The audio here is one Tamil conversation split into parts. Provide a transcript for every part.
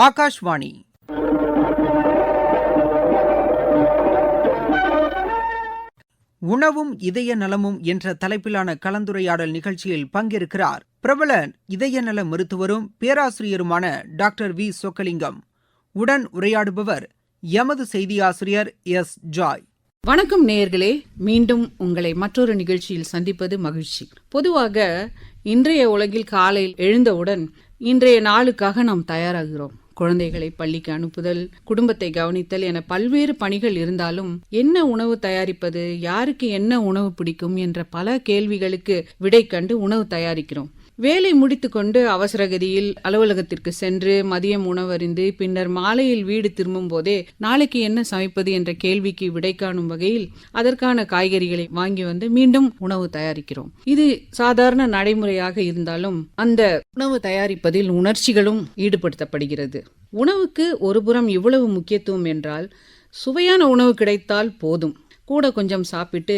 ஆகாஷ்வாணி. உணவும் இதய நலமும் என்ற தலைப்பிலான கலந்துரையாடல் நிகழ்ச்சியில் பங்கேற்கிறார் பிரபல இதய நல மருத்துவரும் பேராசிரியருமான டாக்டர் வி. சொக்கலிங்கம். உடன் உரையாடுபவர் எமது செய்தியாசிரியர் எஸ். ஜாய். வணக்கம் நேயர்களே. மீண்டும் உங்களை மற்றொரு நிகழ்ச்சியில் சந்திப்பது மகிழ்ச்சி. பொதுவாக இன்றைய உலகில் காலையில் எழுந்தவுடன் இன்றைய நாளுக்காக நாம் தயாராகிறோம். குழந்தைகளை பள்ளிக்கு அனுப்புதல் குடும்பத்தை கவனித்தல் என பல்வேறு பணிகள் இருந்தாலும் என்ன உணவு தயாரிப்பது யாருக்கு என்ன உணவு பிடிக்கும் என்ற பல கேள்விகளுக்கு விடை கண்டு உணவு தயாரிக்கிறோம். வேலை முடித்துக்கொண்டு அவசரகதியில் அலுவலகத்திற்கு சென்று மதியம் உணவறிந்து பின்னர் மாலையில் வீடு திரும்பும் போதே நாளைக்கு என்ன சமைப்பது என்ற கேள்விக்கு விடை காணும் வகையில் அதற்கான காய்கறிகளை வாங்கி வந்து மீண்டும் உணவு தயாரிக்கிறோம். இது சாதாரண நடைமுறையாக இருந்தாலும் அந்த உணவு தயாரிப்பதில் உணர்ச்சிகளும் ஈடுபடுத்தப்படுகிறது. உணவுக்கு ஒருபுறம் இவ்வளவு முக்கியத்துவம் என்றால் சுவையான உணவு கிடைத்தால் போதும். கூட கொஞ்சம் சாப்பிட்டு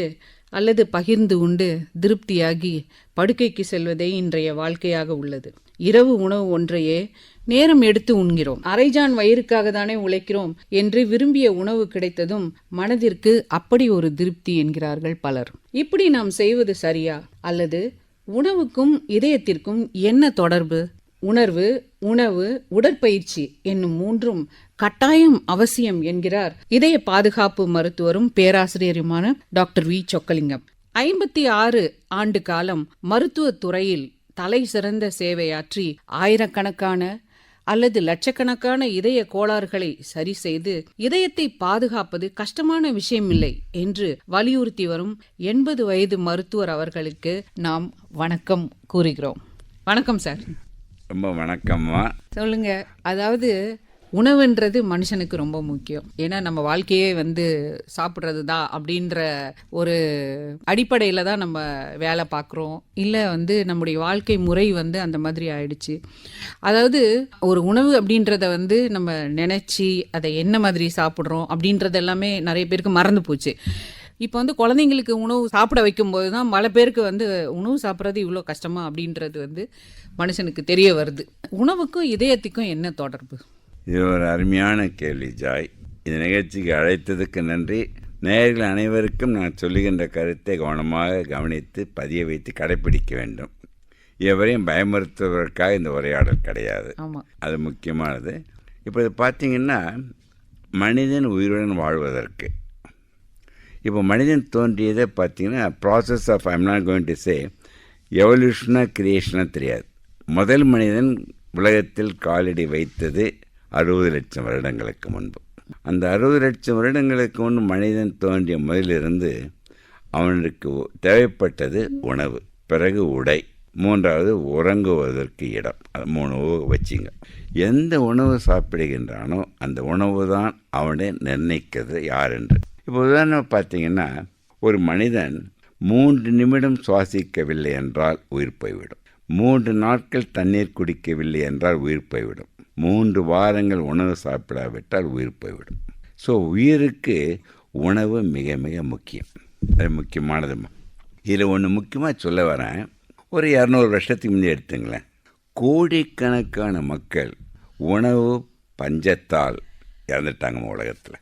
அல்லது பகிர்ந்து உண்டு திருப்தியாகி படுக்கைக்கு செல்வதே இன்றைய வாழ்க்கையாக உள்ளது. இரவு உணவு ஒன்றையே நேரம் எடுத்து உண்கிறோம். அரைஜான் வயிறுக்காக தானே உழைக்கிறோம் என்று விரும்பிய உணவு கிடைத்ததும் மனதிற்கு அப்படி ஒரு திருப்தி என்கிறார்கள் பலர். இப்படி நாம் செய்வது சரியா? அல்லது உணவுக்கும் இதயத்திற்கும் என்ன தொடர்பு? உணர்வு உணவு உடற்பயிற்சி என்னும் மூன்றும் கட்டாயம் அவசியம் என்கிறார் இதய பாதுகாப்பு மருத்துவரும் பேராசிரியருமான டாக்டர் வி. சொக்கலிங்கம். ஐம்பத்தி ஆறு ஆண்டு காலம் மருத்துவத் துறையில் தலை சிறந்த சேவையாற்றி ஆயிரக்கணக்கான அல்லது லட்சக்கணக்கான இதய கோளாறுகளை சரி செய்து இதயத்தை பாதுகாப்பது கஷ்டமான விஷயமில்லை என்று வலியுறுத்தி வரும் எண்பது வயது மருத்துவர் அவர்களுக்கு நாம் வணக்கம் கூறுகிறோம். வணக்கம் சார். ரொம்ப வணக்கம்மா. சொல்லுங்க. அதாவது உணவுன்றது மனுஷனுக்கு ரொம்ப முக்கியம். ஏன்னா நம்ம வாழ்க்கையே வந்து சாப்பிட்றது தான் அப்படின்ற ஒரு அடிப்படையில் தான் நம்ம வேலை பார்க்குறோம். இல்லை வந்து நம்முடைய வாழ்க்கை முறை வந்து அந்த மாதிரி ஆயிடுச்சு. அதாவது ஒரு உணவு அப்படின்றத வந்து நம்ம நினச்சி அதை என்ன மாதிரி சாப்பிட்றோம் அப்படின்றது எல்லாமே நிறைய பேருக்கு மறந்து போச்சு. இப்போ வந்து குழந்தைங்களுக்கு உணவு சாப்பிட வைக்கும்போது தான் பல பேருக்கு வந்து உணவு சாப்பிட்றது இவ்வளோ கஷ்டமா அப்படின்றது வந்து மனுஷனுக்கு தெரிய வருது. உணவுக்கும் இதயத்துக்கும் என்ன தொடர்பு? இது ஒரு அருமையான கேள்வி ஜாய். இந்த நிகழ்ச்சிக்கு அழைத்ததுக்கு நன்றி. நேயர்கள் அனைவருக்கும் நான் சொல்லுகின்ற கருத்தை கவனமாக கவனித்து பதிய வைத்து கடைப்பிடிக்க வேண்டும். எவரையும் பயமுறுத்துவதற்காக இந்த உரையாடல் கிடையாது. அது முக்கியமானது. இப்போ இது பார்த்தீங்கன்னா மனிதன் உயிருடன் வாழ்வதற்கு. இப்போ மனிதன் தோன்றியதை பார்த்தீங்கன்னா process of I'm not going to say எவல்யூஷனாக கிரியேஷனாக தெரியாது. முதல் மனிதன் உலகத்தில் காலடி வைத்தது அறுபது லட்சம் வருடங்களுக்கு முன்பு. அந்த அறுபது லட்சம் வருடங்களுக்கு முன்பு மனிதன் தோன்றிய முதலிருந்து அவனுக்கு தேவைப்பட்டது உணவு பிறகு உடை மூன்றாவது உறங்குவதற்கு இடம். அது மூணு வச்சிங்க. எந்த உணவு சாப்பிடுகின்றானோ அந்த உணவு தான் அவனை நிர்ணயிக்கிறது யார் என்று. இப்போ உதாரணம் பார்த்தீங்கன்னா ஒரு மனிதன் மூன்று நிமிடம் சுவாசிக்கவில்லை என்றால் உயிர் போய்விடும். மூன்று நாட்கள் தண்ணீர் குடிக்கவில்லை என்றால் உயிர் போய்விடும். மூன்று வாரங்கள் உணவு சாப்பிடாவிட்டால் உயிர் போய்விடும். ஸோ உயிருக்கு உணவு மிக மிக முக்கியம். அது முக்கியமானதுமா இதில் ஒன்று முக்கியமாக சொல்ல வரேன். ஒரு இரநூறு வருஷத்துக்கு முன்னே எடுத்துங்களேன். கோடிக்கணக்கான மக்கள் உணவு பஞ்சத்தால் இறந்துட்டாங்க உலகத்தில்.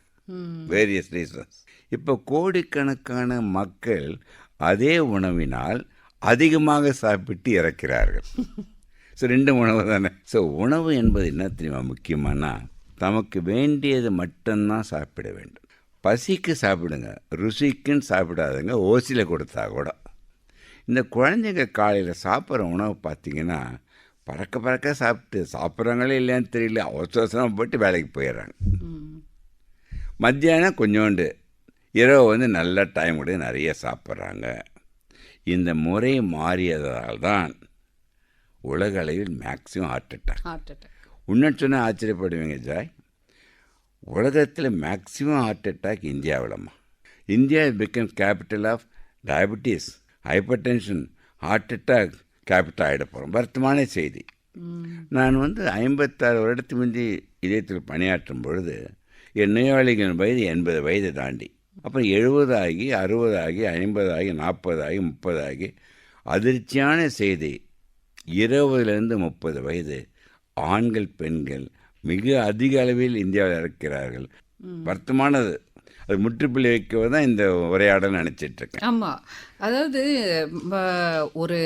வேரியஸ் ரீசன்ஸ் இப்போ கோடிக்கணக்கான மக்கள் அதே உணவினால் அதிகமாக சாப்பிட்டு இறக்கிறார்கள். ஸோ ரெண்டு உணவு தானே. ஸோ உணவு என்பது என்ன தெரியுமா முக்கியமானா தமக்கு வேண்டியது மட்டும்தான் சாப்பிட வேண்டும். பசிக்கு சாப்பிடுங்க ருசிக்குன்னு சாப்பிடாதுங்க ஓசியில் கொடுத்தா கூட. இந்த குழந்தைங்க காலையில் சாப்பிட்ற உணவு பார்த்தீங்கன்னா பறக்க பறக்க சாப்பிட்டு சாப்பிட்றாங்களே இல்லையான்னு தெரியல அவசர அவசரமாக போட்டு வேலைக்கு போயிடுறாங்க. மத்தியானம் கொஞ்சோண்டு இரவு வந்து நல்ல டைம் கூட நிறைய சாப்பிட்றாங்க. இந்த முறை மாறியதால் தான் உலக அளவில் maximum heart attack heart attack இன்னும் சொன்னால் ஆச்சரியப்படுவீங்க ஜாய். உலகத்தில் maximum heart attack இந்தியாவிலம்மா. India become capital of diabetes hypertension heart attack capital ஆகிட போகிறோம் வருத்தமான செய்தி. நான் வந்து ஐம்பத்தாறு வருடத்து முந்தி இதயத்தில் பணியாற்றும் பொழுது என் நோயாளிகளின் வயது எண்பது வயது தாண்டி அப்புறம் எழுபதாகி அறுபதாகி ஐம்பதாகி நாற்பதாகி முப்பதாகி அதிர்ச்சியான செய்தி இருபதுலேருந்து முப்பது வயது ஆண்கள் பெண்கள் மிக அதிக அளவில் இந்தியாவில் இறக்கிறார்கள் வருத்தமானது. அது முற்றுப்புள்ளி வைக்க தான் இந்த உரையாடல் நினச்சிட்டு இருக்கேன் ஆமா. அதாவது ம, ஒரு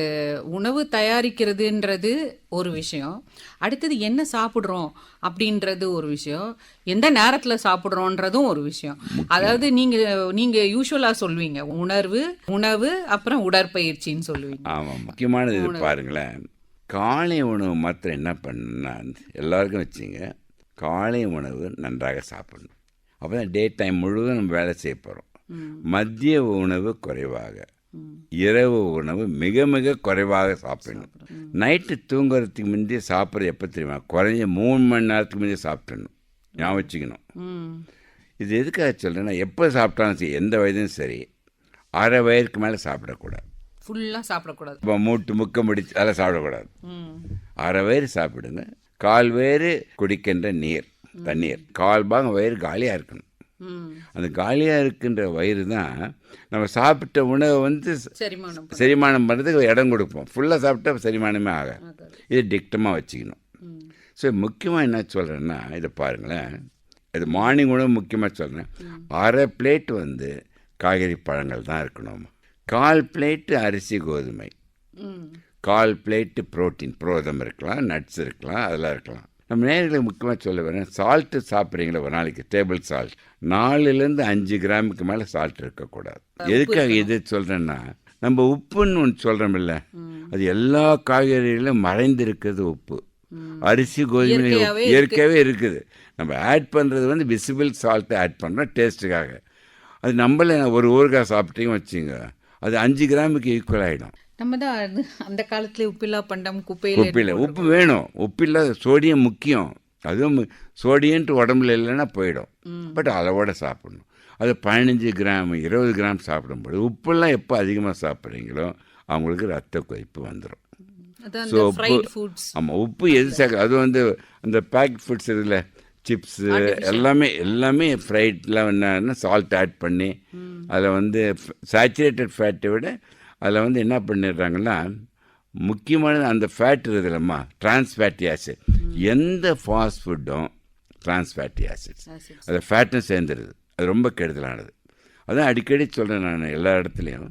உணவு தயாரிக்கிறதுன்றது ஒரு விஷயம். அடுத்தது என்ன சாப்பிடுறோம் அப்படின்றது ஒரு விஷயம். எந்த நேரத்துல சாப்பிடுறோன்றதும் ஒரு விஷயம். அதாவது நீங்க நீங்க யூஸ்வலா சொல்வீங்க உணர்வு உணவு அப்புறம் உடற்பயிற்சின்னு சொல்லுவீங்க. ஆமாம் முக்கியமானது இது பாருங்களேன். காலை உணவு மாத்திரம் என்ன பண்ணுன்னா எல்லாருக்கும் வச்சுங்க காலை உணவு நன்றாக சாப்பிடணும். அப்போ தான் டே டைம் முழுவதும் நம்ம வேலை செய்ய போகிறோம் மதிய உணவு குறைவாக. இரவு உணவு மிக மிக குறைவாக சாப்பிடணும். நைட்டு தூங்குறதுக்கு முந்தைய சாப்பிட்றது எப்போ தெரியுமா? குறைஞ்ச மூணு மணி நேரத்துக்கு முந்தைய சாப்பிடணும் ஞாபகம் வச்சுக்கணும். இது எதுக்காக சொல்கிறேன்னா எப்போ சாப்பிட்டாலும் சரி எந்த வயதும் சரி அரை வயதுக்கு மேலே சாப்பிடக்கூடாது. ஃபுல்லா சாப்பிடக்கூடாது. இப்போ மூட்டு முக்க முடிச்சு அதெல்லாம் சாப்பிடக்கூடாது. அரை வயிறு சாப்பிடுங்க. கால் வயிறு குடிக்கின்ற நீர் தண்ணீர். கால் பாகம் வயிறு காலியாக இருக்கணும். அந்த காலியாக இருக்கின்ற வயிறு தான் நம்ம சாப்பிட்ட உணவை வந்து செரிமானம் பண்ணுறதுக்கு இடம் கொடுப்போம். ஃபுல்லாக சாப்பிட்டா செரிமானமே ஆகாது. இது டிக்டமாக வச்சுக்கணும். ஸோ முக்கியமாக என்ன சொல்கிறேன்னா இதை பாருங்களேன். இது மார்னிங் உணவு முக்கியமாக சொல்கிறேன் அரை பிளேட் வந்து காய்கறி பழங்கள் தான் இருக்கணும். கால் பிளேட்டு அரிசி கோதுமை. கால் பிளேட்டு புரோட்டீன் புரோதம் இருக்கலாம் நட்ஸ் இருக்கலாம் அதெல்லாம் இருக்கலாம். நம்ம நேர்களுக்கு முக்கியமாக சொல்ல வரேன். சால்ட்டு சாப்பிட்றீங்களா ஒரு நாளைக்கு? டேபிள் சால்ட் நாலுலேருந்து அஞ்சு கிராமுக்கு மேலே சால்ட் இருக்கக்கூடாது. எதுக்காக இது சொல்கிறேன்னா நம்ம உப்புன்னு ஒன்று சொல்கிறோமில்ல அது எல்லா காய்கறிகளிலும் மறைந்திருக்கிறது உப்பு. அரிசி கோதுமை இயற்கையாகவே இருக்குது. நம்ம ஆட் பண்ணுறது வந்து விசிபிள் சால்ட்டை ஆட் பண்ணுறோம் டேஸ்ட்டுக்காக அது நம்மள ஒரு ஊறுகாய் சாப்பிட்டீங்கன்னு வச்சுங்க அது அஞ்சு கிராமுக்கு ஈக்குவல் ஆகிடும் நம்ம தான் அந்த காலத்துல உப்பில்லா பண்டம் குப்பையில உப்பில்லை உப்பு வேணும். உப்பில்லாத சோடியம் முக்கியம். அதுவும் சோடியன்ட்டு உடம்புல இல்லைன்னா போயிடும். பட் அளவோட சாப்பிடணும். அது பதினஞ்சு கிராம் இருபது கிராம் சாப்பிடும்போது உப்பெல்லாம் எப்போ அதிகமாக சாப்பிட்றீங்களோ அவங்களுக்கு ரத்த கொதிப்பு வந்துடும் ஸோ உப்பு ஆமாம் உப்பு எது சேர்க்க அது வந்து அந்த பேக்கெட் ஃபுட்ஸ் இதில் சிப்ஸு எல்லாமே எல்லாமே ஃப்ரைட்டில் என்னன்னா சால்ட் ஆட் பண்ணி அதில் வந்து சேச்சுரேட்டட் ஃபேட்டை விட அதில் வந்து என்ன பண்ணிடுறாங்கன்னா முக்கியமானது அந்த ஃபேட் இருக்குதுல்லம்மா ட்ரான்ஸ் ஃபேட்டி ஆசிட் எந்த ஃபாஸ்ட் ஃபுட்டும் ட்ரான்ஸ் ஃபேட்டி ஆசிட்ஸ் அது ஃபேட்டும் சேர்ந்துருது. அது ரொம்ப கெடுதலானது. அதான் அடிக்கடி சொல்கிறேன் நான் எல்லா இடத்துலையும்.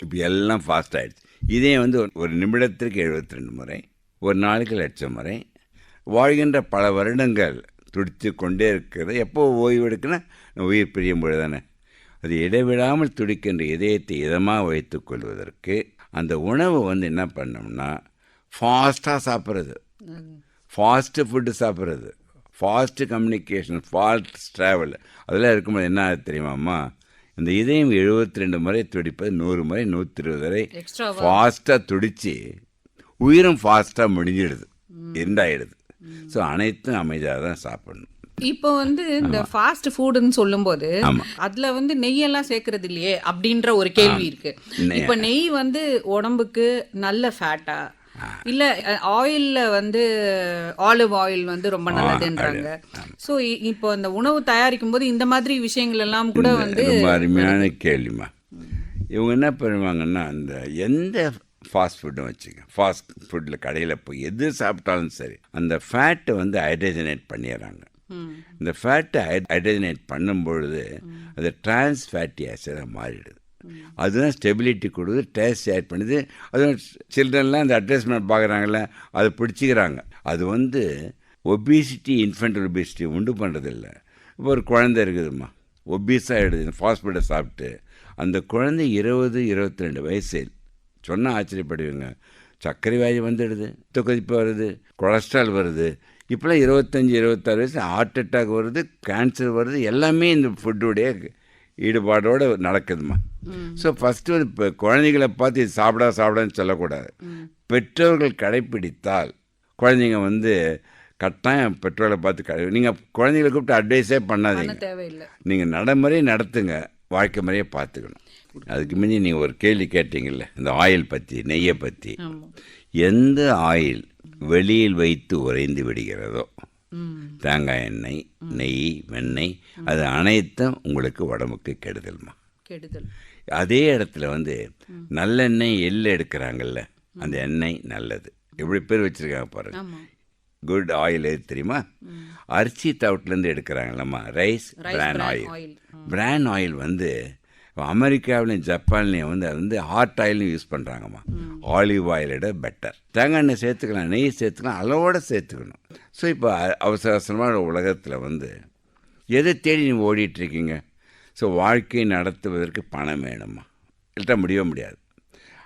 இப்போ எல்லாம் ஃபாஸ்ட் ஆகிடுச்சு இதே வந்து ஒரு- நிமிடத்திற்கு 72 ரெண்டு முறை ஒரு நாளைக்கு லட்சம் முறை வாழ்கின்ற பல வருடங்கள் துடித்து கொண்டே இருக்கிறது. எப்போ ஓய்வு எடுக்குன்னா உயிர் பிரியும் பொழுது தானே அது இடைவிடாமல் துடிக்கின்ற இதயத்தை இதமாக வைத்துக் கொள்வதற்கு அந்த உணவு வந்து என்ன பண்ணோம்னா ஃபாஸ்ட்டாக சாப்பிட்றது. ஃபாஸ்ட்டு ஃபுட்டு சாப்பிட்றது. ஃபாஸ்ட்டு கம்யூனிகேஷன் ஃபாஸ்ட் ட்ராவல் அதெல்லாம் இருக்கும்போது என்ன ஆகுது தெரியுமாம்மா இந்த இதயம் 72 ரெண்டு முறை துடிப்பது நூறு முறை நூற்றி இருபது வரை ஃபாஸ்ட்டாக துடிச்சு உயிரும் ஃபாஸ்ட்டாக முடிஞ்சிடுது. எண்டாயிடுது ஸோ அனைத்தும் அமைதியாக தான் சாப்பிடணும். இப்போ வந்து இந்த ஃபாஸ்ட் ஃபுட்னு சொல்லும்போது. அதுல வந்து நெய்யெல்லாம் சேர்க்கறது இல்லையே அப்படின்ற ஒரு கேள்வி இருக்கு. இப்போ நெய் வந்து உடம்புக்கு நல்ல ஃபேட்டா இல்ல ஆயில்ல வந்து ஆலிவ் ஆயில் வந்து ரொம்ப நல்லதுன்றாங்க. சோ இப்போ இந்த உணவு தயாரிக்கும் போது இந்த மாதிரி விஷயங்கள் எல்லாம் கூட வந்து அருமையான கேள்விமா இவங்க என்ன பண்ணுவாங்கன்னா அந்த எந்த ஃபாஸ்ட் ஃபுட்டும் வச்சுக்க ஃபாஸ்ட் ஃபுட்டில் கடையில் போய் எது சாப்பிட்டாலும் சரி அந்த ஃபேட்டை வந்து ஹைட்ரஜனேட் பண்ணிடுறாங்க. இந்த ஃபேட்டை ஹைட்ரஜனேட் பண்ணும் பொழுது அது டிரான்ஸ் ஃபேட்டி ஆசிடாக மாறிடுது. அதுதான் ஸ்டெபிலிட்டி கொடுக்குது டேஸ்ட் ஆட் பண்ணுது. அதுவும் சில்ட்ரன்லாம் அந்த அட்வர்டைஸ்மெண்ட் பார்க்குறாங்கல்ல அதை பிடிச்சிக்கிறாங்க. அது வந்து ஒபிசிட்டி இன்ஃபென்ட் ஒபிசிட்டி உண்டு பண்ணுறதில்ல இப்போ ஒரு குழந்தை இருக்குதும்மா. ஒபீஸாக எடுது ஃபாஸ்ட் ஃபுட்டை சாப்பிட்டு. அந்த குழந்தை இருபது இருபத்தி ரெண்டு வயசு சொன்னால் ஆச்சரியப்படுவீங்க. சர்க்கரை வியாதி வந்துடுது ரத்த கொதிப்பு வருது கொலஸ்ட்ரால் வருது. இப்போலாம் இருபத்தஞ்சி இருபத்தாறு வயசு ஹார்ட் அட்டாக் வருது கேன்சர் வருது எல்லாமே இந்த ஃபுட்டுடைய ஈடுபாடோடு நடக்குதுமா ஸோ ஃபஸ்ட்டு வந்து இப்போ குழந்தைகளை பார்த்து இது சாப்பிடா சாப்பிடான்னு சொல்லக்கூடாது. பெற்றோர்கள் கடைப்பிடித்தால் குழந்தைங்க வந்து கட்டாயம் பெற்றோரை பார்த்து கடை நீங்கள் குழந்தைகளை கூப்பிட்டு அட்வைஸே பண்ணாதீங்க. தேவையில்லை. நீங்கள் நடைமுறை நடத்துங்க வாழ்க்கை முறையை பார்த்துக்கணும். அதுக்கு முந்தி நீங்கள் ஒரு கேள்வி கேட்டீங்கல்ல இந்த ஆயில் பற்றி நெய்யை பற்றி எந்த ஆயில் வெளியில் வைத்து உறைந்து விடுகிறதோ? தேங்காய் எண்ணெய் நெய் வெண்ணெய் அது அனைத்தும் உங்களுக்கு உடம்புக்கு கெடுதல்மா? கெடுதல். அதே இடத்துல வந்து நல்லெண்ணெய் எள்ளு எடுக்கிறாங்கல்ல அந்த எண்ணெய் நல்லது. எப்படி பேர் வச்சுருக்காங்க பாருங்க. குட் ஆயில் எது தெரியுமா? அரிசி தவிட்டிலேருந்து எடுக்கிறாங்களம்மா rice bran oil bran oil வந்து அமெரிக்காவிலையும் ஜப்பான்லேயும் வந்து அது வந்து ஹாட் ஆயிலும் யூஸ் பண்ணுறாங்கம்மா ஆலிவ் ஆயிலோட பெட்டர் தேங்காய் எண்ணெய் சேர்த்துக்கலாம் நெய் சேர்த்துக்கலாம் அளவோட சேர்த்துக்கணும். ஸோ இப்போ அவசர அவசரமான உலகத்தில் வந்து எதை தேடி நீ ஓடிட்டு இருக்கீங்க ஸோ வாழ்க்கையை நடத்துவதற்கு பணம் வேணுமா இல்லட்டா முடியவே முடியாது.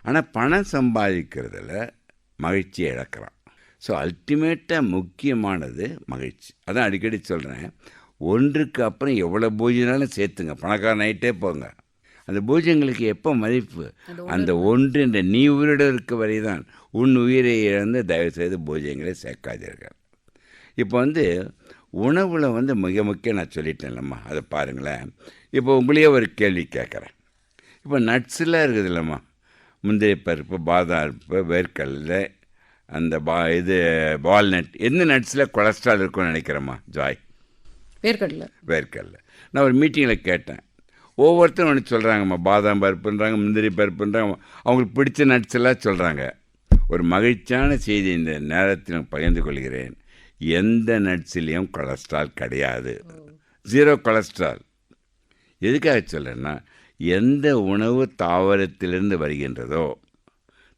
ஆனால் பணம் சம்பாதிக்கிறதுல மகிழ்ச்சியை இழக்கிறான் ஸோ அல்டிமேட்டாக முக்கியமானது மகிழ்ச்சி. அதான் அடிக்கடி சொல்கிறேன் ஒன்றுக்கு அப்புறம் எவ்வளோ பூஜைனாலும் சேர்த்துங்க. பணக்கார நைட்டே போங்க. அந்த பூஜைங்களுக்கு எப்போ மதிப்பு? அந்த ஒன்று என்ற நீ உயிரோடு இருக்க வரை தான் உன் உயிரை இழந்து தயவுசெய்து பூஜைங்களை சேர்க்காதீர்கள். இப்போ வந்து உணவில் வந்து மிக முக்கியம் நான் சொல்லிட்டேன்லம்மா அதை பாருங்களேன். இப்போ உங்களையே ஒரு கேள்வி கேட்குறேன். இப்போ நட்ஸ்லாம் இருக்குது இல்லைம்மா முந்திரி பருப்பு பாதாம் பருப்பு வேர்க்கடலை அந்த பா இது வால்நட் எந்த நட்ஸில் கொலஸ்ட்ரால் இருக்கும்னு நினைக்கிறேம்மா ஜாய்? வேர்க்கடலை. வேர்க்கடலை. நான் ஒரு மீட்டிங்கில் கேட்டேன். ஒவ்வொருத்தரும் ஒன்று சொல்கிறாங்கம்மா பாதாம் பருப்புன்றாங்க முந்திரி பருப்புன்றாங்க அவங்களுக்கு பிடிச்ச நட்ஸ் எல்லாம் சொல்கிறாங்க ஒரு மகிழ்ச்சியான செய்தி இந்த நேரத்தில் பகிர்ந்து கொள்கிறேன். எந்த நட்ஸ்லேயும் கொலஸ்ட்ரால் கிடையாது. ஜீரோ கொலஸ்ட்ரால் எதுக்காக சொல்கிறேன்னா எந்த உணவு தாவரத்திலிருந்து வருகின்றதோ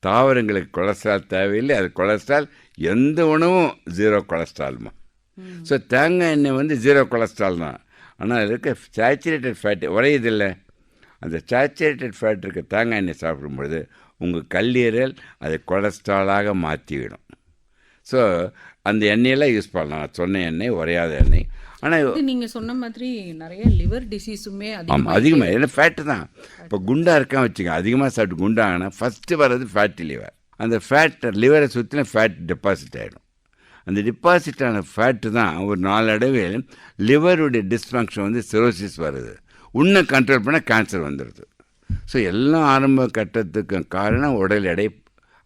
தாவரங்களுக்கு கொலஸ்ட்ரால் தேவையில்லை. அது கொலஸ்ட்ரால் எந்த உணவும் ஜீரோ கொலஸ்ட்ரால்மா ஸோ தேங்காய் எண்ணெய் வந்து ஜீரோ கொலஸ்ட்ரால் தான். ஆனால் அதில் இருக்க சேச்சுரேட்டட் ஃபேட் உரையுதில்லை அந்த சேச்சுரேட்டட் ஃபேட் இருக்க தேங்காய் எண்ணெய் சாப்பிடும்பொழுது உங்கள் கல்லீரல் அதை கொலஸ்ட்ராலாக மாற்றிவிடும் ஸோ அந்த எண்ணெயெல்லாம் யூஸ் பண்ணலாம். நான் சொன்ன எண்ணெய் உரையாத எண்ணெய். ஆனால் இது நீங்க சொன்ன மாதிரி நிறைய லிவர் டிசீஸுமே ஆமாம் அதிகமாக ஏன்னா ஃபேட்டு தான். இப்போ குண்டாக இருக்கான் வச்சுக்க அதிகமாக சாப்பிட்டு குண்டாங்கன்னா ஃபஸ்ட்டு வர்றது ஃபேட்டி லிவர் அந்த ஃபேட் லிவரை சுற்றின ஃபேட் டெபாசிட் ஆகிடும் அந்த டெபாசிட் ஆன ஃபேட்டு தான் ஒரு நாளடைவில் லிவருடைய டிஸ்ஃபங்க்ஷன் வந்து சிரோசிஸ் வருது. உன்னை கண்ட்ரோல் பண்ண கேன்சர் வந்துடுது ஸோ எல்லாம் ஆரம்ப கட்டத்துக்கு காரணம் உடல் எடை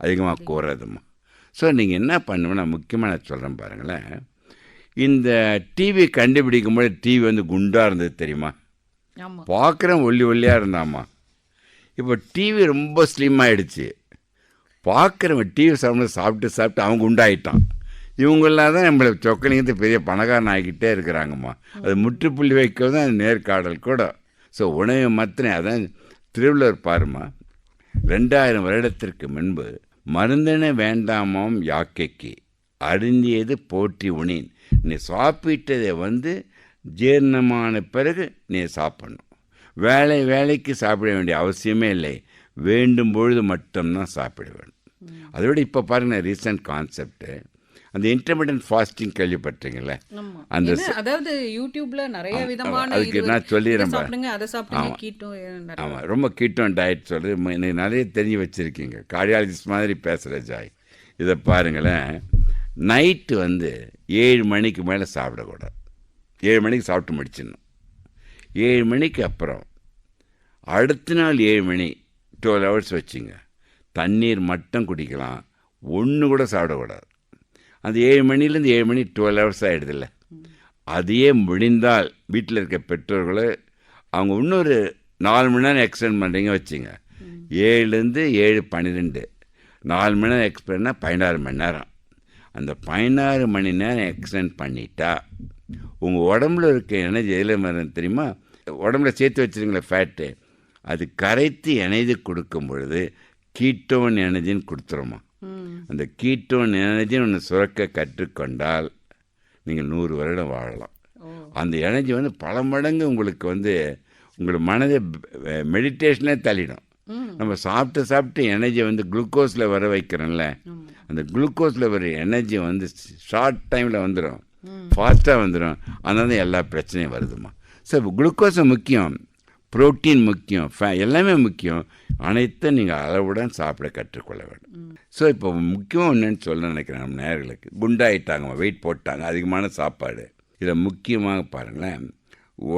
அதிகமாக கூறதுமா ஸோ நீங்கள் என்ன பண்ணுவேன் நான் முக்கியமாக நான் சொல்கிறேன் பாருங்களேன். இந்த டிவி கண்டுபிடிக்கும் போது டிவி வந்து குண்டாக இருந்தது தெரியுமா? பார்க்குறேன் ஒல்லி ஒல்லியாக இருந்தாம்மா. இப்போ டிவி ரொம்ப ஸ்லிம் ஆயிடுச்சு. பார்க்குறவன் டிவி சாப்பிட்டு சாப்பிட்டு சாப்பிட்டு அவங்க உண்டாயிட்டான் இவங்கெல்லாம் தான் நம்மளை சொக்கலிங்கத்து பெரிய பணக்காரன் ஆகிக்கிட்டே இருக்கிறாங்கம்மா. அது முற்றுப்புள்ளி வைக்கிறது தான் நேர்காடல் கூட. ஸோ உணவை மாத்திரம் அதான் திருவள்ளுவர் பாருமா ரெண்டாயிரம் வருடத்திற்கு முன்பு மருந்தின வேண்டாமாம் யாக்கைக்கு அருந்தியது போற்றி உணின். நீ சாப்பிட்டதை வந்து ஜீரணமான பிறகு நீ சாப்பிடணும். வேலை வேலைக்கு சாப்பிட வேண்டிய அவசியமே இல்லை. வேண்டும் பொழுது மட்டும்தான் சாப்பிட வேண்டும் அதோட இப்போ பாருங்கள் ரீசன்ட் கான்செப்ட்டு அந்த இன்டர்மீடியன்ட் ஃபாஸ்டிங் கேள்விப்பட்டீங்களே அந்த அதாவது யூடியூப்ல நிறைய விதமான அதுக்கு நான். சொல்லிடுறேன் நிறைய ஆமாம் ரொம்ப கீட்டோன் டயட் சொல்கிறது எனக்கு நிறைய தெரிஞ்சு வச்சுருக்கீங்க. கார்டியாலஜிஸ்ட் மாதிரி பேசுகிற ஜாய். இதை பாருங்களேன். நைட்டு வந்து ஏழு மணிக்கு மேலே சாப்பிடக்கூடாது. ஏழு மணிக்கு சாப்பிட்டு முடிச்சிடணும். ஏழு மணிக்கு அப்புறம் அடுத்த நாள் ஏழு மணி டுவெல் ஹவர்ஸ் வச்சுங்க. தண்ணீர் மட்டும் குடிக்கலாம். ஒன்று கூட சாப்பிடக்கூடாது. அந்த ஏழு மணிலேருந்து ஏழு மணி டுவெல் ஹவர்ஸ் ஆகிடுதில்ல அதையே முடிந்தால் வீட்டில் இருக்க பெற்றோர்களை அவங்க இன்னொரு நாலு மணி நேரம் எக்ஸ்டெண்ட் பண்ணுறீங்க வச்சுங்க. ஏழுலேருந்து ஏழு பன்னிரெண்டு. நாலு மணி நேரம் எக்ஸ்பெண்ட்னா பதினாறு மணி நேரம். அந்த பதினாறு மணி நேரம் எக்ஸ்டெண்ட் பண்ணிட்டா உங்கள் உடம்புல இருக்க எனர்ஜி எதில் மரம் தெரியுமா? உடம்புல சேர்த்து வச்சுருங்களே ஃபேட்டு அது கரைத்து இணைது கொடுக்கும் பொழுது கீட்டோன் எனர்ஜின்னு கொடுத்துருமா? அந்த கீட்டோன் எனர்ஜின்னு ஒன்று சுரக்க கற்றுக்கொண்டால் நீங்கள் நூறு வருடம் வாழலாம். அந்த எனர்ஜி வந்து பல மடங்கு உங்களுக்கு வந்து உங்கள் மனதை மெடிடேஷனே தள்ளிடும். நம்ம சாப்பிட்டு சாப்பிட்டு எனர்ஜி வந்து குளுக்கோஸில் வர வைக்கிறோம்ல அந்த குளுக்கோஸில் வர எனர்ஜி வந்து ஷார்ட் டைமில் வந்துடும் ஃபாஸ்ட்டாக வந்துடும் அதனால தான் எல்லா பிரச்சனையும் வருதுமா ஸோ குளுக்கோஸை முக்கியம். புரோட்டீன் முக்கியம் ஃபே எல்லாமே முக்கியம். அனைத்தும் நீங்கள் அளவுடன் சாப்பிட கற்றுக்கொள்ள வேண்டும். ஸோ இப்போ முக்கியம் என்னன்னு சொல்ல நினைக்கிறேன் நம்ம நேர்களுக்கு குண்டாயிட்டாங்க வெயிட் போட்டாங்க அதிகமான சாப்பாடு. இதில் முக்கியமாக பாருங்களேன்.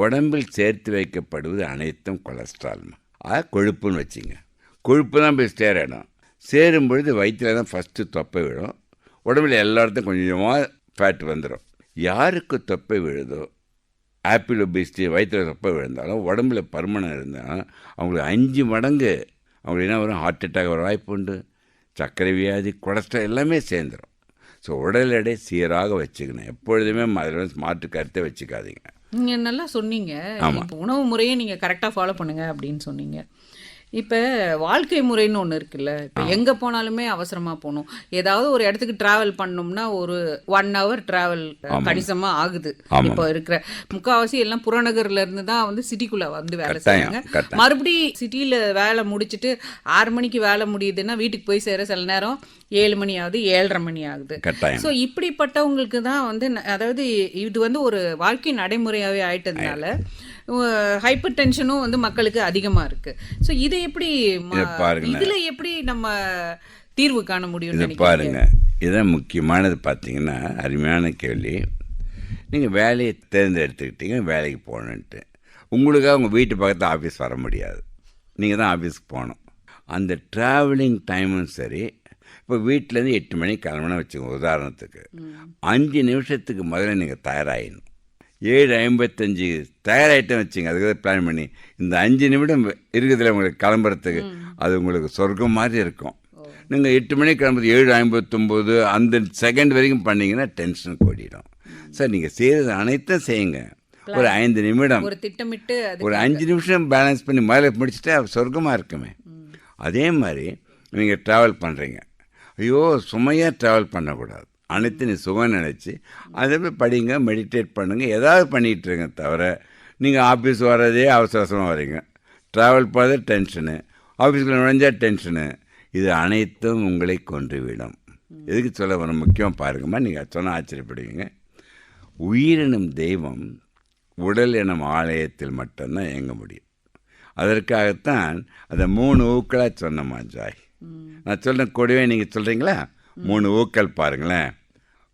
உடம்பில் சேர்த்து வைக்கப்படுவது அனைத்தும் கொலஸ்ட்ரால்மா அது கொழுப்புன்னு வச்சுங்க. கொழுப்பு தான் போய் சேரணும் சேரும் பொழுது வயிற்றில் தான் ஃபஸ்ட்டு தொப்பை விழும். உடம்புல எல்லா இடத்தையும் கொஞ்சம் கொஞ்சமாக ஃபேட் வந்துடும் யாருக்கு தொப்பை விழுதோ ஆப்பிள் ஒபிசிட்டி வயிற்றில் தொப்பை விழுந்தாலும் உடம்புல பருமனம் இருந்தாலும் அவங்களுக்கு அஞ்சு மடங்கு அவங்களுக்கு என்ன வரும்? ஹார்ட் அட்டாக் வர வாய்ப்பு உண்டு. சர்க்கரை வியாதி கொலஸ்ட்ரால் எல்லாமே சேர்ந்துடும் ஸோ உடல் எடை சீராக வச்சுக்கணும். எப்பொழுதுமே அதில் மாற்று கருத்தை வச்சுக்காதீங்க. நீங்க நல்லா சொன்னீங்க. உணவு முறையை நீங்க கரெக்டா ஃபாலோ பண்ணுங்க அப்படின்னு சொன்னீங்க. இப்ப வாழ்க்கை முறைன்னு ஒண்ணு இருக்குல்ல. இப்போ எங்க போனாலுமே அவசரமா போகணும் ஏதாவது ஒரு இடத்துக்கு டிராவல் பண்ணோம்னா ஒரு ஒன் ஹவர் டிராவல் கணிசமா ஆகுது. இப்போ இருக்கிற முக்காவாசி எல்லாம் புறநகர்ல இருந்து தான் வந்து சிட்டிக்குள்ள வந்து வேலை கட்டாயம். மறுபடி சிட்டியில வேலை முடிச்சிட்டு ஆறு மணிக்கு வேலை முடியுதுன்னா வீட்டுக்கு போய் சேர சில நேரம் ஏழு மணி ஆகுது ஏழரை மணி ஆகுது. ஸோ இப்படிப்பட்டவங்களுக்கு தான் வந்து அதாவது இது வந்து ஒரு வாழ்க்கை நடைமுறையாகவே ஆயிட்டதுனால ஹைப்பர் டென்ஷனும் வந்து மக்களுக்கு அதிகமாக இருக்கு. ஸோ இதை எப்படி. இதுல எப்படி நம்ம தீர்வு காண முடியும்னு இதை நினைக்கிறீங்க? பாருங்க. இதான் முக்கியமானது பார்த்தீங்கன்னா அருமையான கேள்வி. நீங்கள் வேலையை தேர்ந்தெடுத்துக்கிட்டீங்க வேலைக்கு போகணுன்ட்டு. உங்களுக்காக உங்கள் வீட்டு பக்கத்தில் ஆஃபீஸ் வர முடியாது. நீங்கள் தான் ஆஃபீஸ்க்கு போகணும். அந்த ட்ராவலிங் டைமும் சரி இப்போ வீட்டிலேருந்து எட்டு மணிக்கு கிளம்புனா வச்சுக்கோங்க உதாரணத்துக்கு. அஞ்சு நிமிஷத்துக்கு முதல்ல நீங்கள் தயாராகிடணும் ஏழு ஐம்பத்தஞ்சு தயாராகிட்டேன் வச்சுங்க. அதுக்கு பிளான் பண்ணி. இந்த அஞ்சு நிமிடம் இருக்குதுல உங்களுக்கு கிளம்புறதுக்கு அது உங்களுக்கு சொர்க்கம் மாதிரி இருக்கும். நீங்கள் எட்டு மணிக்கு கிளம்புறது ஏழு ஐம்பத்தொம்போது அந்த செகண்ட் வரைக்கும் பண்ணீங்கன்னா டென்ஷன் கூடிடும். சார் நீங்கள் செய்கிறது அனைத்தும் செய்யுங்க. ஒரு ஐந்து நிமிடம். ஒரு திட்டமிட்டு ஒரு அஞ்சு நிமிஷம் பேலன்ஸ் பண்ணி முதல்ல முடிச்சுட்டா சொர்க்கமாக இருக்குமே. அதே மாதிரி நீங்கள் ட்ராவல் பண்ணுறீங்க ஐயோ சுமையாக ட்ராவல் பண்ணக்கூடாது. அனைத்து நீ சுகம் நினச்சி அதை போய் படிங்க மெடிடேட் பண்ணுங்கள் ஏதாவது பண்ணிகிட்டு இருங்க தவிர நீங்கள் ஆஃபீஸ் வர்றதே அவசர அவசரமாக வரீங்க ட்ராவல் போகிறதே டென்ஷனு ஆஃபீஸில் நுழைஞ்சா டென்ஷனு இது அனைத்தும் உங்களை கொன்றுவிடும். எதுக்கு சொல்ல வர முக்கியம் பாருங்கம்மா நீங்கள் சொன்ன ஆச்சரியப்படுவீங்க. உயிரினும் தெய்வம் உடல் எனும் ஆலயத்தில் மட்டும்தான் இயங்க முடியும். அதற்காகத்தான் அதை மூணு ஊக்களாக சொன்னம்மா ஜாய். நான் சொல்ல கூடவே நீங்கள் சொல்கிறீங்களா மூணு ஊக்கள் பாருங்களேன்.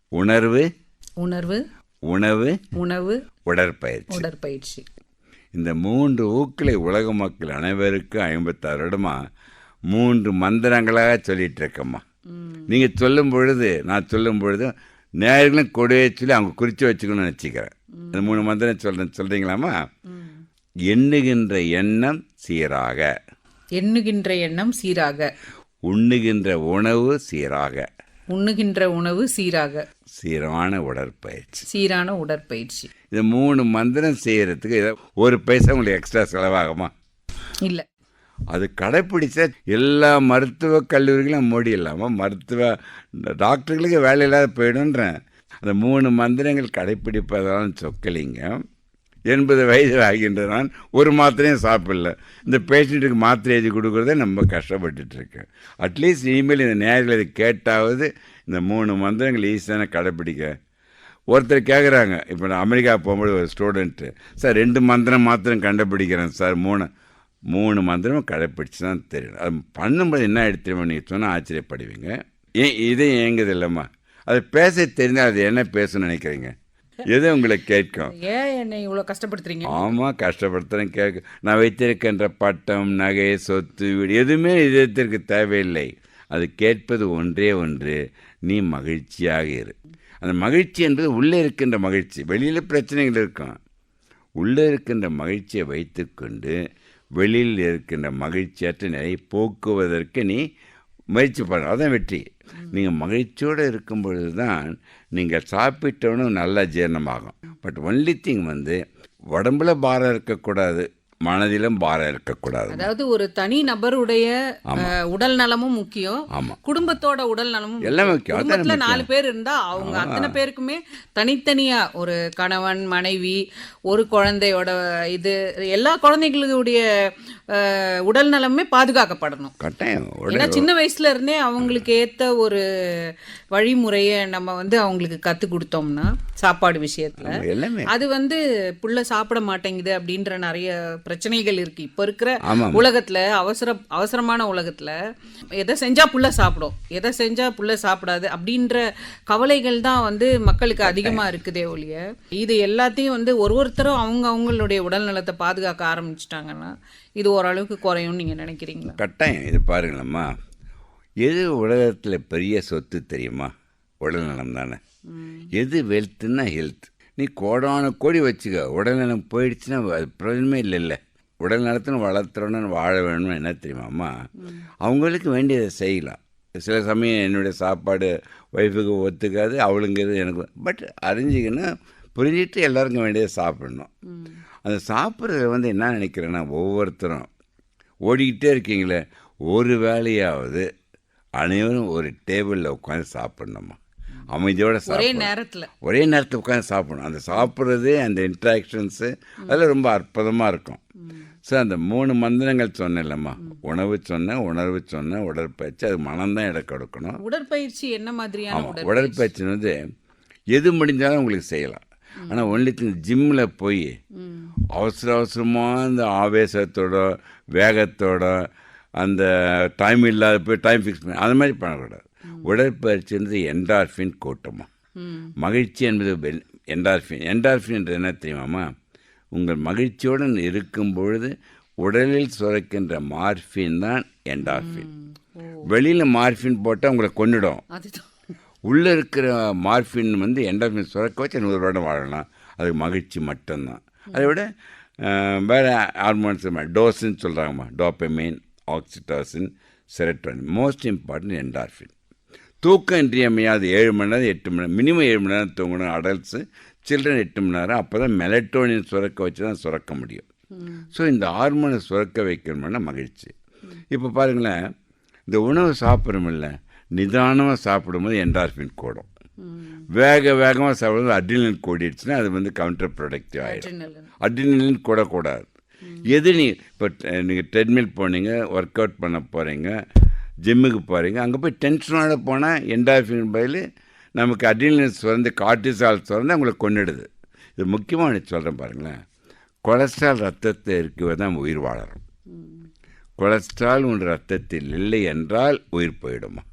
உணர்வு உணர்வு உணவு உணவு உடற்பயிற்சி. உடற்பயிற்சி. இந்த மூன்று ஊக்களை உலக மக்கள் அனைவருக்கும் ஐம்பத்தாறு வருடமா மூன்று மந்திரங்களாக சொல்லிட்டு இருக்கம்மா நீங்கள் சொல்லும் பொழுது நான் சொல்லும் பொழுது நேர்களும் கொடையை சொல்லி அவங்க குறித்து வச்சுக்கணும்னு நினச்சிக்கிறேன். இந்த மூணு மந்திரம் சொல்கிறேன் சொல்கிறீங்களாம்மா எண்ணுகின்ற எண்ணம் சீராக. எண்ணுகின்ற எண்ணம் சீராக. உண்ணுகின்ற உணவு சீராக. உண்ணுகின்ற உணவு சீராக. சீரான உடற்பயிற்சி. சீரான உடற்பயிற்சி. இந்த மூணு மந்திரம் செய்கிறதுக்கு ஒரு பைசா உங்களுக்கு எக்ஸ்ட்ரா செலவாகுமா? இல்ல. அது கடைப்பிடிச்சா எல்லா மருத்துவ கல்லூரிகளும் மூடிடலாமா மருத்துவ டாக்டர்களுக்கு வேலை இல்லாத போயிடுன்றேன் அந்த மூணு மந்திரங்கள் கடைப்பிடிப்பதாலும் சொக்கலிங்க. எண்பது வயது ஆகின்ற நான் ஒரு மாத்திரையும் சாப்பிடல. இந்த பேஷண்ட்டுக்கு மாத்திரை எழுதி கொடுக்குறதே நம்ம கஷ்டப்பட்டுட்ருக்கேன் அட்லீஸ்ட் இனிமேல் இந்த நேரில் இதை கேட்டாவது இந்த மூணு மந்திரங்கள் ஈஸியான கடைப்பிடிக்க. ஒருத்தர் கேட்குறாங்க இப்போ நான் அமெரிக்கா போகும்போது ஒரு ஸ்டூடெண்ட்டு சார் ரெண்டு மந்திரம் மாத்திரம் கண்டுபிடிக்கிறேன் சார் மூணு. மூணு மந்திரமும் கடைப்பிடிச்சு தான் தெரியும். அது பண்ணும்போது என்ன எடுத்துருவோம் நீங்கள் சொன்னால் ஆச்சரியப்படுவீங்க. ஏன் இதே ஏங்குது இல்லைம்மா. அது பேச தெரிந்தால் அது என்ன பேசணும்னு நினைக்கிறீங்க? எது உங்களை கேட்கும்? ஏன் என்னை இவ்வளவு கஷ்டப்படுத்துறீங்க? ஆமாம் கஷ்டப்படுத்துகிறேன் கேட்க நான் வைத்திருக்கின்ற பட்டம் நகை சொத்து வீடு எதுவுமே இதயத்திற்கு தேவையில்லை. அது கேட்பது ஒன்றே ஒன்று நீ மகிழ்ச்சியாக இரு. அந்த மகிழ்ச்சி என்பது உள்ளே இருக்கின்ற மகிழ்ச்சி வெளியில் பிரச்சனைகள் இருக்கும். உள்ளே இருக்கின்ற மகிழ்ச்சியை வைத்துக்கொண்டு வெளியில் இருக்கின்ற மகிழ்ச்சியற்ற நிலையை போக்குவதற்கு நீ முயற்சி பண்ண. அதான் வெற்றி. நீங்கள் மகிழ்ச்சியோடு இருக்கும் பொழுது தான் நீங்கள் சாப்பிட்டவனும் நல்லா ஜீரணமாகும். பட் ஒன்லி திங் வந்து உடம்புல பாரம் இருக்கக்கூடாது. மனதிலும் பாரம் இருக்கக்கூடாது. அதாவது ஒரு தனி நபருடைய உடல் நலமும் முக்கியம். ஆமாம் குடும்பத்தோட உடல் நலமும் எல்லாம் முக்கியம். குடும்பத்துல நாலு. பேர் இருந்தா அவங்க அத்தனை பேருக்குமே தனித்தனியா ஒரு கணவன் மனைவி ஒரு குழந்தையோட இது எல்லா குழந்தைகளுடைய உடல் நலமே பாதுகாக்கப்படணும். கட்டாயம். ஏன்னா சின்ன வயசுல இருந்தே அவங்களுக்கு ஏத்த ஒரு வழிமுறையை நம்ம வந்து அவங்களுக்கு கத்து கொடுத்தோம்னா சாப்பாடு விஷயத்துல. அது வந்து புள்ள சாப்பிட மாட்டேங்குது அப்படின்ற நிறைய பிரச்சனைகள் இருக்கு. இப்ப இருக்கிற உலகத்துல அவசர அவசரமான உலகத்துல எதை செஞ்சா புள்ள சாப்பிடும். எதை செஞ்சா புள்ள சாப்பிடாது அப்படின்ற கவலைகள் தான் வந்து மக்களுக்கு அதிகமா இருக்குதே ஒழிய இது எல்லாத்தையும் வந்து ஒரு ஒருத்தரும் அவங்க அவங்களுடைய உடல் நலத்தை பாதுகாக்க ஆரம்பிச்சிட்டாங்கன்னா இது ஓரளவுக்கு குறையும்னு நீங்க நினைக்கிறீங்களா? கட்டாயம். இது பாருங்களம்மா எது உலகத்தில் பெரிய சொத்து தெரியுமா? உடல்நலம் தானே. எது வெல்த்துன்னா ஹெல்த் நீ கோடான கோடி வச்சுக்க. உடல்நலம் போயிடுச்சுன்னா அது பிரயோஜனமே இல்லை இல்லை உடல் நலத்தின வளர்த்துறோன்னு வாழ வேணும்னு என்ன தெரியுமாம்மா அவங்களுக்கு வேண்டியதை செய்யலாம். சில சமயம் என்னுடைய சாப்பாடு ஒய்ஃபுக்கு ஒத்துக்காது அவளுங்கிறது எனக்கு. பட் அறிஞ்சிக்கின்னா புரிஞ்சிட்டு எல்லாருக்கும் வேண்டியதை சாப்பிடணும். அந்த சாப்பிட்றத வந்து என்ன நினைக்கிறேன்னா ஒவ்வொருத்தரும் ஓடிக்கிட்டே இருக்கீங்களே. ஒரு வேலையாவது அனைவரும் ஒரு டேபிளில் உட்காந்து சாப்பிட்ணுமா? அமைதியோட ஒரே நேரத்துல. ஒரே நேரத்தில் உட்காந்து சாப்பிடணும். அந்த சாப்பிட்றது அந்த இன்ட்ராக்ஷன்ஸு அதெல்லாம் ரொம்ப அற்புதமாக இருக்கும். ஸோ அந்த மூணு மந்திரங்கள் சொன்னேன்லம்மா. உணவு சொன்னேன் உணர்வு சொன்னேன் உடற்பயிற்சி அது மனம்தான் இடம் கொடுக்கணும். உடற்பயிற்சி என்ன மாதிரியான ஆமாம் உடற்பயிற்சி? வந்து எது முடிஞ்சாலும் உங்களுக்கு செய்யலாம். ஆனால் ஒன்லி ஜிம்மில் போய். அவசர அவசரமாக அந்த ஆவேசத்தோட வேகத்தோட அந்த டைம் இல்லாத போய் டைம் ஃபிக்ஸ் பண்ணி அது மாதிரி பண்ணக்கூடாது. உடற்பயிற்சின்றது என்டார்ஃபின் கூட்டமா? ம். மகிழ்ச்சி என்பது என்டார்ஃபின் என்டார்ஃபின் என்று என்ன தெரியுமாமா உங்கள் மகிழ்ச்சியுடன் இருக்கும் பொழுது உடலில் சுரக்கின்ற மார்ஃபின் தான் என்டார்ஃபின் வெளியில் மார்ஃபின் போட்டால் உங்களை கொன்னுடும். அதுதான். உள்ளே இருக்கிற மார்ஃபின் வந்து என்டார்ஃபின் சுரக்க வச்சு நூறு வருடம் வாழலாம். அது மகிழ்ச்சி மட்டும்தான். அதை விட வேறு ஹார்மோன்ஸ் டோஸ்ன்னு சொல்கிறாங்கம்மா dopamine oxytocin serotonin most important endorphin தூக்கம் இன்றியமையாது ஏழு மணி நேரம் எட்டு மணி நேரம் மினிமம் ஏழு மணி நேரம் தூங்கணும் அடல்ட்ஸு சில்ட்ரன் எட்டு மணி நேரம் அப்போ தான் மெலட்டோனின் சுரக்க வச்சு தான் சுரக்க முடியும். ஸோ இந்த ஹார்மோனை சுரக்க வைக்கணும்னா மகிழ்ச்சி. இப்போ பாருங்களேன் இந்த உணவு சாப்பிட்றோமில்ல நிதானமாக சாப்பிடும்போது என்டார்ஃபின் கூடும். வேக வேகமாக சாப்பிடும்போது அட்ரினலின் கூடிடுச்சுன்னா அது வந்து கவுண்டர் ப்ரொடக்டிவ் ஆகிடும். அட்ரினலின் கூடக்கூடாது. எது நீ இப்போ நீங்கள் ட்ரெட்மில் போனீங்க ஒர்க் அவுட் பண்ண போகிறீங்க ஜிம்முக்கு போகிறீங்க அங்கே போய் டென்ஷனோட போனால் என்டார்ஃபின் பதில் நமக்கு அட்ரினலின் சுரந்து கார்டிசால் சுரந்து அவங்களை கொன்னிடுது. இது முக்கியமாக சொல்கிறேன் பாருங்களேன். கொலஸ்ட்ரால் ரத்தத்தை இருக்கிறது தான் உயிர் வாழறோம். கொலஸ்ட்ரால் உன் ரத்தத்தில் இல்லை என்றால் உயிர் போயிடுமா?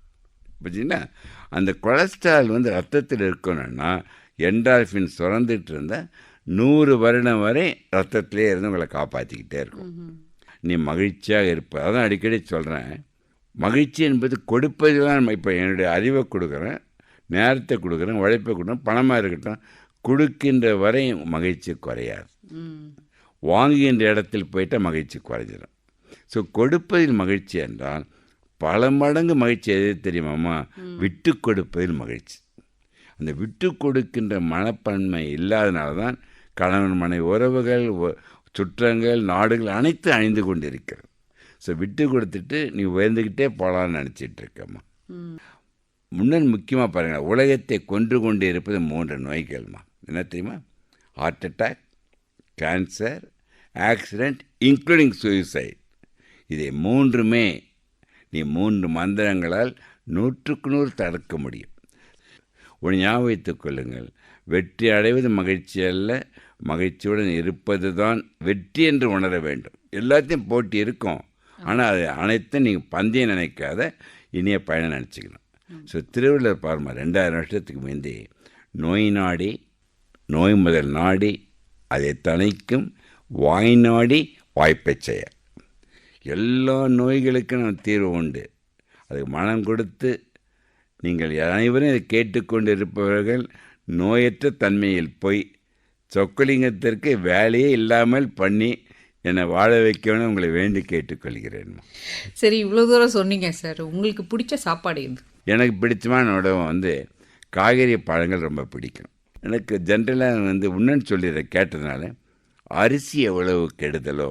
புரிஞ்சுங்களா அந்த கொலஸ்ட்ரால் வந்து ரத்தத்தில் இருக்கணும்னா என்டார்ஃபின் சுரந்துட்டு இருந்தால் நூறு வருடம் வரை ரத்தத்திலே இருந்து உங்களை காப்பாற்றிக்கிட்டே இருக்கும். நீ மகிழ்ச்சியாக இருப்ப. அதான் அடிக்கடி சொல்கிறேன் மகிழ்ச்சி என்பது கொடுப்பது தான் இப்போ என்னுடைய அறிவை கொடுக்குறேன் நேரத்தை கொடுக்குறேன் உழைப்பை கொடுக்குறேன் பணமாக இருக்கட்டும் கொடுக்கின்ற வரை மகிழ்ச்சி குறையாது. வாங்குகின்ற இடத்தில் போயிட்டால் மகிழ்ச்சி குறைஞ்சிடும் ஸோ கொடுப்பதில் மகிழ்ச்சி என்றால் பல மடங்கு மகிழ்ச்சி எது தெரியுமாம்மா? விட்டு கொடுப்பதில் மகிழ்ச்சி. அந்த விட்டு கொடுக்கின்ற மனப்பான்மை இல்லாதனால தான் கணவன் மனைவி உறவுகள் சுற்றங்கள் நாடுகள் அனைத்து அழிந்து கொண்டிருக்கிறது. ஸோ விட்டு கொடுத்துட்டு நீ உயர்ந்துக்கிட்டே போகலான்னு நினச்சிட்டு இருக்கம்மா முன்னன் முக்கியமாக பாருங்கள் உலகத்தை கொன்று கொண்டு இருப்பது மூன்று நோய்கள்மா. என்ன தெரியுமா? Heart attack cancer accident including suicide இதை மூன்றுமே நீ மூன்று மந்திரங்களால் நூற்றுக்கு நூறு தடுக்க முடியும். ஒரு ஞாபகம் வைத்துக் கொள்ளுங்கள் வெற்றி அடைவது மகிழ்ச்சி அல்ல மகிழ்ச்சியுடன் இருப்பது தான் வெற்றி என்று உணர வேண்டும். எல்லாத்தையும் போட்டி இருக்கும். ஆனால் அது அனைத்தும் நீங்கள் பந்தயம் நினைக்காத இனிய பயணம் நினச்சிக்கணும். ஸோ திருவள்ளுவர் பாருமா ரெண்டாயிரம் வருஷத்துக்கு முந்தி நோய் நாடி நோய் முதல் நாடி அதை தணிக்கும் வாய் நாடி வாய்ப்பைச் செய்ய எல்லா நோய்களுக்கும் நம்ம தீர்வு உண்டு. அதுக்கு மனம் கொடுத்து நீங்கள் அனைவரும் இதை கேட்டுக்கொண்டு இருப்பவர்கள் நோயற்ற தன்மையில் போய் சொக்கலிங்கத்திற்கு வேலையே இல்லாமல் பண்ணி என்னை வாழ வைக்கணும்னு உங்களை வேண்டி கேட்டுக்கொள்கிறேன். சரி இவ்வளோ தூரம் சொன்னீங்க சார். உங்களுக்கு பிடிச்ச சாப்பாடு எது? எனக்கு பிடிச்சமான உணவு வந்து காய்கறி பழங்கள் ரொம்ப பிடிக்கும். எனக்கு ஜென்ரலாக வந்து உன்னன்னு சொல்லிடுற கேட்டதுனால அரிசி எவ்வளவு கெடுதலோ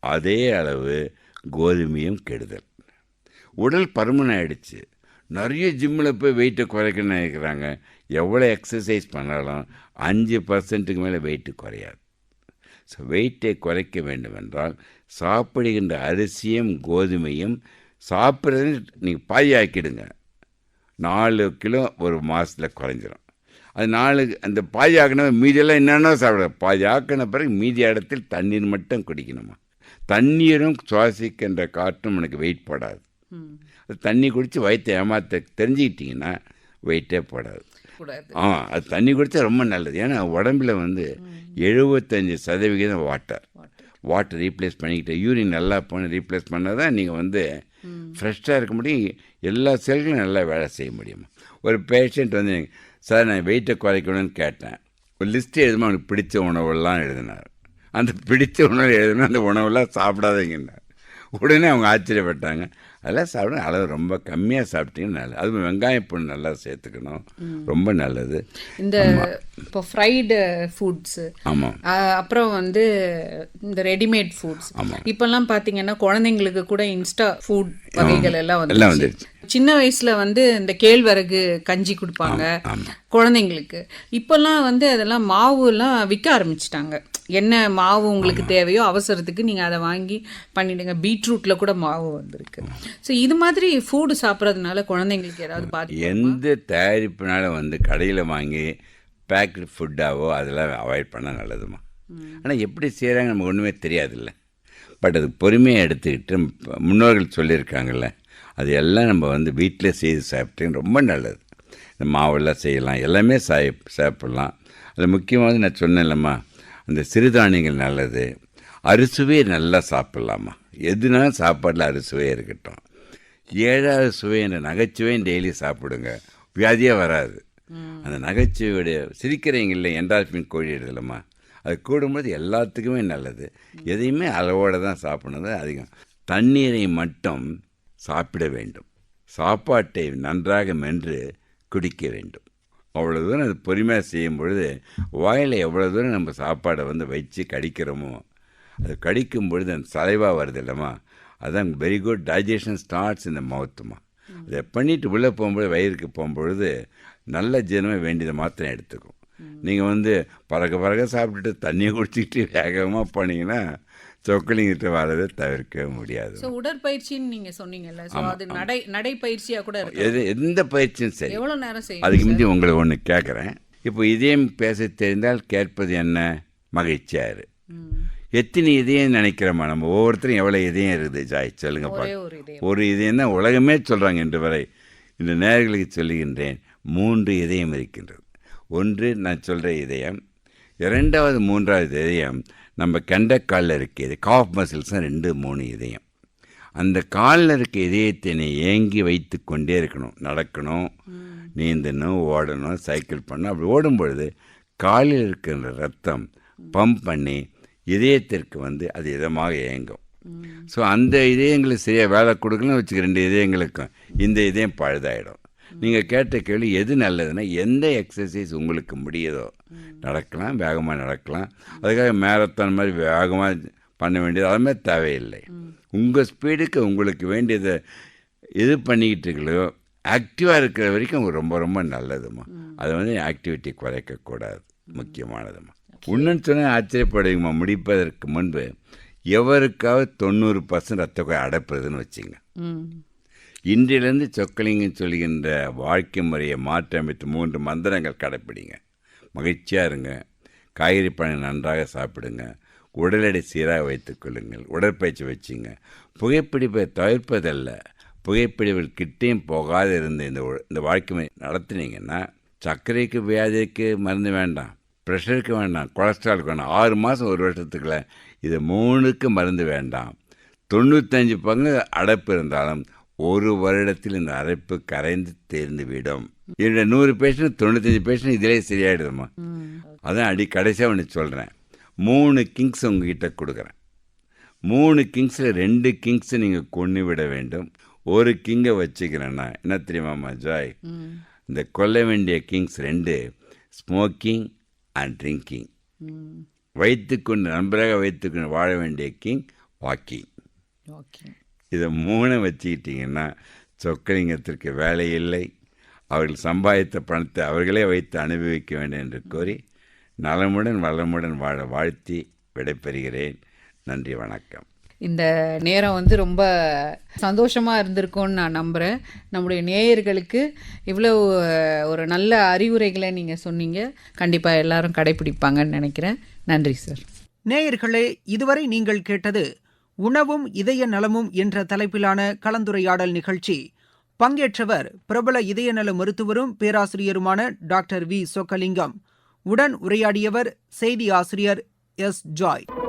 அதே அளவு கோதுமையும் கெடுதல். உடல் பருமன் ஆயிடுச்சு நிறைய ஜிம்மில் போய் வெயிட்டை குறைக்கணும்னு நினைக்கிறாங்க. எவ்வளோ எக்ஸசைஸ் பண்ணாலும் அஞ்சு பர்சன்ட்டுக்கு மேலே வெயிட்டு குறையாது. வெயிட்டை குறைக்க வேண்டும் என்றால் சாப்பிடுகின்ற அரிசியும் கோதுமையும் சாப்பிட்றது நீங்கள் பாயாக்கிடுங்க. நாலு கிலோ ஒரு மாதத்தில் குறைஞ்சிரும். அது நாலு அந்த பாதி ஆக்கின மீதியெல்லாம் என்னென்ன சாப்பிட பாதி ஆக்கின பிறகு மீதி இடத்தில் தண்ணீர் மட்டும் குடிக்கணுமா? தண்ணீரும் சுவாசிக்கின்ற காற்றும் எனக்கு வெயிட் போடாது. அது தண்ணி குடித்து வயிற்றை ஏமாத்த தெரிஞ்சுக்கிட்டிங்கன்னா வெயிட்டே போடாது. கூடாது ஆ அது தண்ணி குடித்தா ரொம்ப நல்லது. ஏன்னா உடம்புல வந்து எழுபத்தஞ்சு சதவிகிதம் வாட்டர் வாட்டர் ரீப்ளேஸ் பண்ணிக்கிட்டு யூரின் நல்லா பண்ணி ரீப்ளேஸ் பண்ணால் தான் நீங்கள் வந்து ஃப்ரெஷ்ஷாக இருக்க முடியும். எல்லா செல்களும் நல்லா வேலை செய்ய முடியும். ஒரு பேஷண்ட் வந்து சார் நான் வெயிட்டை குறைக்கணும்னு கேட்டேன். ஒரு லிஸ்ட்டு எழுதுமா? அவனுக்கு பிடிச்ச உணவெல்லாம் எழுதினார். அந்த பிடிச்ச உணவு எழுதுனா அந்த உணவெல்லாம் சாப்பிடாதீங்கன்னார். உடனே அவங்க ஆச்சரியப்பட்டாங்க. அதெல்லாம் சாப்பிட அளவு ரொம்ப கம்மியாக சாப்பிட்டீங்கன்னா நல்லது. அதுவும் வெங்காயம் பொண்ணு நல்லா சேர்த்துக்கணும். ரொம்ப நல்லது. இந்த இப்போ ஃப்ரைடு ஃபுட்ஸு ஆமாம் அப்புறம் வந்து இந்த ரெடிமேட் ஃபுட்ஸ் இப்பெல்லாம் பார்த்தீங்கன்னா குழந்தைங்களுக்கு கூட இன்ஸ்டா ஃபுட் வகைகள் எல்லாம் எல்லாம் வந்து வந்துருச்சு. சின்ன வயசுல வந்து இந்த கேழ்வரகு கஞ்சி கொடுப்பாங்க குழந்தைங்களுக்கு. இப்பெல்லாம் வந்து அதெல்லாம் மாவு எல்லாம் விற்க ஆரம்பிச்சிட்டாங்க. என்ன மாவு உங்களுக்கு தேவையோ அவசரத்துக்கு நீங்க அதை வாங்கி பண்ணிடுங்க. பீட்ரூட்ல கூட மாவு வந்திருக்கு. ஸோ இது மாதிரி ஃபுட் சாப்பிட்றதுனால குழந்தைங்களுக்கு ஏதாவது பாதிப்பு எந்த தயாரிப்புனால வந்து கடையில் வாங்கி பேக்கெட் ஃபுட்டாவோ அதெல்லாம் அவாய்ட் பண்ணால் நல்லதுமா? ஆனால் எப்படி செய்கிறாங்க நமக்கு ஒன்றுமே தெரியாதுல்ல. பட் அது பொறுமையாக எடுத்துக்கிட்டு முன்னோர்கள் சொல்லியிருக்காங்கல்ல அது எல்லாம் நம்ம வந்து வீட்டில் செய்து சாப்பிட்டு ரொம்ப நல்லது. இந்த மாவெல்லாம் செய்யலாம். எல்லாமே சாய் சாப்பிட்லாம். அதில் முக்கியமாக நான் சொன்னேன்லம்மா அந்த சிறுதானியங்கள் நல்லது. அறுசுவையை நல்லா சாப்பிட்லாமா? எதுனாலும் சாப்பாட்டில் அறுசுவையே இருக்கட்டும். ஏழாவது சுவை என்ற நகைச்சுவையும் டெய்லி சாப்பிடுங்க. வியாதியே வராது. அந்த நகைச்சுவையுடைய சிரிக்கிறீங்கள என்டால்பின் கோழி இல்லைம்மா அது கூடும்போது எல்லாத்துக்குமே நல்லது. எதையுமே அளவோடு தான் சாப்பிட்றது அதிகம். தண்ணீரை மட்டும் சாப்பிட வேண்டும். சாப்பாட்டை நன்றாக மென்று குடிக்க வேண்டும். அவ்வளோ தூரம் அது பொறுமையாக செய்யும் பொழுது வாயில் எவ்வளோ தூரம் நம்ம சாப்பாடை வந்து வச்சு கடிக்கிறோமோ அது கடிக்கும் பொழுது அந்த சலைவா வருது இல்லைம்மா? அதான் வெரி குட் டைஜஷன் ஸ்டார்ட்ஸ் இந்த மவுத்துமா அதை பண்ணிட்டு உள்ளே போகும்போது வயிறுக்கு போகும்பொழுது நல்ல ஜீரணமே வேண்டியதை மாத்திரம் எடுத்துக்கும். நீங்கள் வந்து பறக்க பறக்க சாப்பிட்டுட்டு தண்ணியை குடிச்சிக்கிட்டு வேகமாக போனீங்கன்னா சொக்கலிங்கிட்ட வரதை தவிர்க்கவே முடியாது. ஸோ உடற்பயிற்சின்னு நீங்க சொன்னீங்கல்ல. ஸோ அது நடை நடைப்பயிற்சியா கூட எது எந்த பயிற்சியும் சரி. எவ்வளவு நேரம் செய்யும் அதுக்கு முந்தி உங்களை ஒன்று கேட்குறேன் இப்போ இதயம் பேச தெரிந்தால் கேட்பது என்ன? மகிழ்ச்சியாரு எத்தனை இதயம் நினைக்கிறோமா? நம்ம ஒவ்வொருத்தரும் எவ்வளோ இதயம் இருக்குது? ஜாய் சொல்லுங்க ஒரே பாக்க ஒரு இதயம். ஒரு இதயம் தான் உலகமே சொல்கிறாங்க இன்று வரை. இந்த நேர்களுக்கு சொல்லுகின்றேன் மூன்று இதயம் இருக்கின்றது. ஒன்று நான் சொல்கிற இதயம் இரண்டாவது மூன்றாவது இதயம் நம்ம கெண்டைக்காலில் இருக்க இது காஃப் மசில்ஸ் தான் ரெண்டு மூணு இதயம். அந்த காலில் இருக்க இதயத்தை நீ ஏங்கி வைத்து கொண்டே இருக்கணும். நடக்கணும் நீந்தணும் ஓடணும் சைக்கிள் பண்ணணும். அப்படி ஓடும் பொழுது காலில் இருக்கின்ற ரத்தம் பம்ப் பண்ணி இதயத்திற்கு வந்து அது இதமாக இயங்கும் ஸோ அந்த இதயங்களுக்கு சரியாக வேலை கொடுக்கணும்னு வச்சுக்க ரெண்டு இதயங்களுக்கும் இந்த இதயம் பழுதாயிடும். நீங்கள் கேட்ட கேள்வி எது நல்லதுன்னா எந்த எக்ஸசைஸ் உங்களுக்கு முடியுதோ நடக்கலாம் வேகமாக நடக்கலாம். அதுக்காக மேரத்தான் மாதிரி வேகமாக பண்ண வேண்டியது அது மாதிரி தேவையில்லை. உங்கள் ஸ்பீடுக்கு உங்களுக்கு வேண்டியதை இது பண்ணிக்கிட்டு இருக்கலையோ ஆக்டிவாக இருக்கிற வரைக்கும் ரொம்ப ரொம்ப நல்லதுமா அதை வந்து ஆக்டிவிட்டி குறைக்கக்கூடாது. முக்கியமானதுமா இன்னும் சொன்னால் ஆச்சரியப்படுவீங்கம்மா முடிப்பதற்கு முன்பு. எவருக்காவது தொண்ணூறு பர்சன்ட் ரத்த அடைப்புறதுன்னு வச்சுங்க இன்றிலிருந்து சொக்கலிங்கம் சொல்கின்ற வாழ்க்கை முறையை மாற்றியமைத்து மூன்று மந்திரங்கள் கடைப்பிடிங்க. மகிழ்ச்சியாக இருங்க. காய்கறி பழம் நன்றாக சாப்பிடுங்க. உடல் எடை சீராக வைத்துக்கொள்ளுங்கள் உடற்பயிற்சி வச்சுங்க. புகைப்பிடிப்பை தவிர்ப்பதல்ல. புகைப்பிடிவில் கிட்டேயும் போகாது இருந்து இந்த இந்த வாழ்க்கை நடத்தினீங்கன்னா நடத்துனீங்கன்னா சர்க்கரைக்கு வியாதிக்கு மருந்து வேண்டாம். ப்ரெஷருக்கு வேண்டாம். கொலஸ்ட்ராலுக்கு வேண்டாம். ஆறு மாதம் ஒரு வருஷத்துக்குள்ள இது மூணுக்கு மருந்து வேண்டாம். தொண்ணூத்தஞ்சு பங்கு அடைப்பு இருந்தாலும் ஒரு வருடத்தில் இந்த அரைப்பு கரைந்து தேர்ந்து விடும் என்னுடைய நூறு பேஷண்ட் தொண்ணூத்தஞ்சு பேஷண்ட் இதிலே சரியாயிடுதும்மா. அதான் அடி கடைசியாக ஒன்று சொல்கிறேன் மூணு கிங்ஸ் உங்ககிட்ட கொடுக்குறேன். மூணு கிங்ஸில் ரெண்டு கிங்ஸை நீங்கள் கொண்டு விட வேண்டும். ஒரு கிங்கை வச்சுக்கிறேன்னா என்ன தெரியுமாம்மா ஜாய்? இந்த கொல்ல வேண்டிய கிங்ஸ் ரெண்டு ஸ்மோக்கிங் அண்ட் ட்ரிங்கிங் வைத்துக்கொண்டு நண்பராக வைத்துக்கொண்டு வாழ வேண்டிய கிங் வாக்கிங் ஓகே இதை மூணை வச்சுக்கிட்டிங்கன்னா சொக்கலிங்கத்திற்கு வேலை இல்லை அவர்கள் சம்பாதித்த பணத்தை அவர்களே வைத்து அனுபவிக்க வேண்டும் என்று கூறி நலமுடன் வளமுடன் வாழ வாழ்த்தி விடைபெறுகிறேன். நன்றி வணக்கம். இந்த நேரம் வந்து ரொம்ப சந்தோஷமா இருந்திருக்கும்னு நான் நம்புறேன். நம்முடைய நேயர்களுக்கு இவ்வளவு அஹ், ஒரு நல்ல அறிவுரைகளை நீங்க சொன்னீங்க. கண்டிப்பா எல்லாரும் கடைபிடிப்பாங்கன்னு நினைக்கிறேன். நன்றி சார். நேயர்களே இதுவரை நீங்கள் கேட்டது உணவும் இதய நலமும் என்ற தலைப்பிலான கலந்துரையாடல் நிகழ்ச்சி. பங்கேற்றவர் பிரபல இதய நல மருத்துவரும் பேராசிரியருமான டாக்டர் வி. சொக்கலிங்கம். உடன் உரையாடியவர் செய்தி ஆசிரியர் எஸ். ஜாய்.